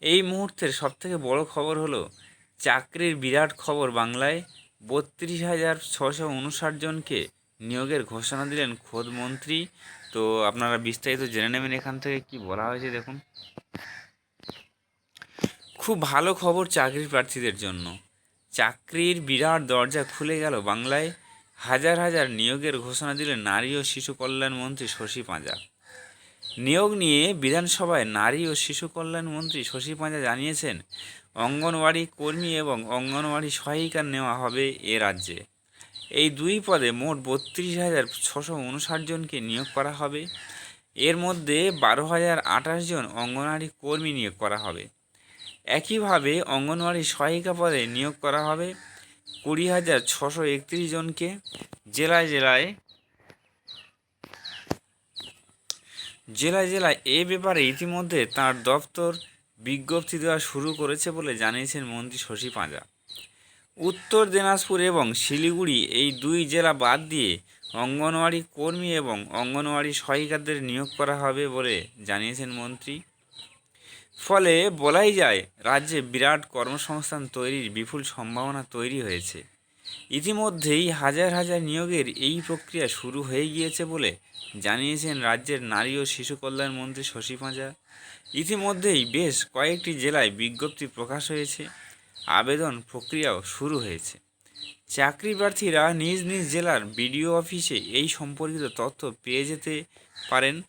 এই মুহূর্তের সবথেকে বড় খবর হলো, চাকরির বিরাট খবর বাংলায় বত্রিশ হাজার ছশো উনষাট জনকে নিয়োগের ঘোষণা দিলেন খোদ মন্ত্রী। তো আপনারা বিস্তারিত জেনে নেবেন এখান থেকে কি বলা হয়েছে দেখুন। খুব ভালো খবর চাকরির প্রার্থীদের জন্য। চাকরির বিরাট দরজা খুলে গেল বাংলায়। হাজার হাজার নিয়োগের ঘোষণা দিলেন নারী ও শিশু কল্যাণ মন্ত্রী শশী পাঁজা। নিয়োগ নিয়ে বিধানসভায় নারী ও শিশু কল্যাণ মন্ত্রী শশী পাঁজা জানিয়েছেন, অঙ্গনওয়াড়ি কর্মী এবং অঙ্গনওয়াড়ি সহায়িকা নেওয়া হবে এ রাজ্যে। এই দুই পদে মোট বত্রিশ হাজার ছশো উনষাট জনকে নিয়োগ করা হবে। এর মধ্যে বারো হাজার আঠাশ জন অঙ্গনওয়াড়ি কর্মী নিয়োগ করা হবে। একইভাবে অঙ্গনওয়াড়ি সহায়িকা পদে নিয়োগ করা হবে কুড়ি হাজার ছশো একত্রিশ জনকে। জেলায় জেলায় জেলায় জেলায় এ ব্যাপারে ইতিমধ্যে তার দপ্তর বিজ্ঞপ্তি দেওয়া শুরু করেছে বলে জানিয়েছেন মন্ত্রী শশী পাঁজা। উত্তর দিনাজপুর এবং শিলিগুড়ি এই দুই জেলা বাদ দিয়ে অঙ্গনওয়াড়ি কর্মী এবং অঙ্গনওয়াড়ি সহায়িকাদের নিয়োগ করা হবে বলে জানিয়েছেন মন্ত্রী। ফলে বলাই যায়, রাজ্যে বিরাট কর্মসংস্থান তৈরির বিপুল সম্ভাবনা তৈরি হয়েছে। ইতিমধ্যেই হাজার হাজার নিয়োগের এই প্রক্রিয়া শুরু হয়ে গিয়েছে বলে জানিয়েছেন রাজ্যের নারী ও শিশু কল্যাণ মন্ত্রী শশী পাঁজা। ইতিমধ্যেই বেশ কয়েকটি জেলায় বিজ্ঞপ্তি প্রকাশ হয়েছে। আবেদন প্রক্রিয়াও শুরু হয়েছে। চাকরি প্রার্থীরা নিজ নিজ জেলার বিডিও অফিসে এই সম্পর্কিত তথ্য পেয়ে যেতে পারেন।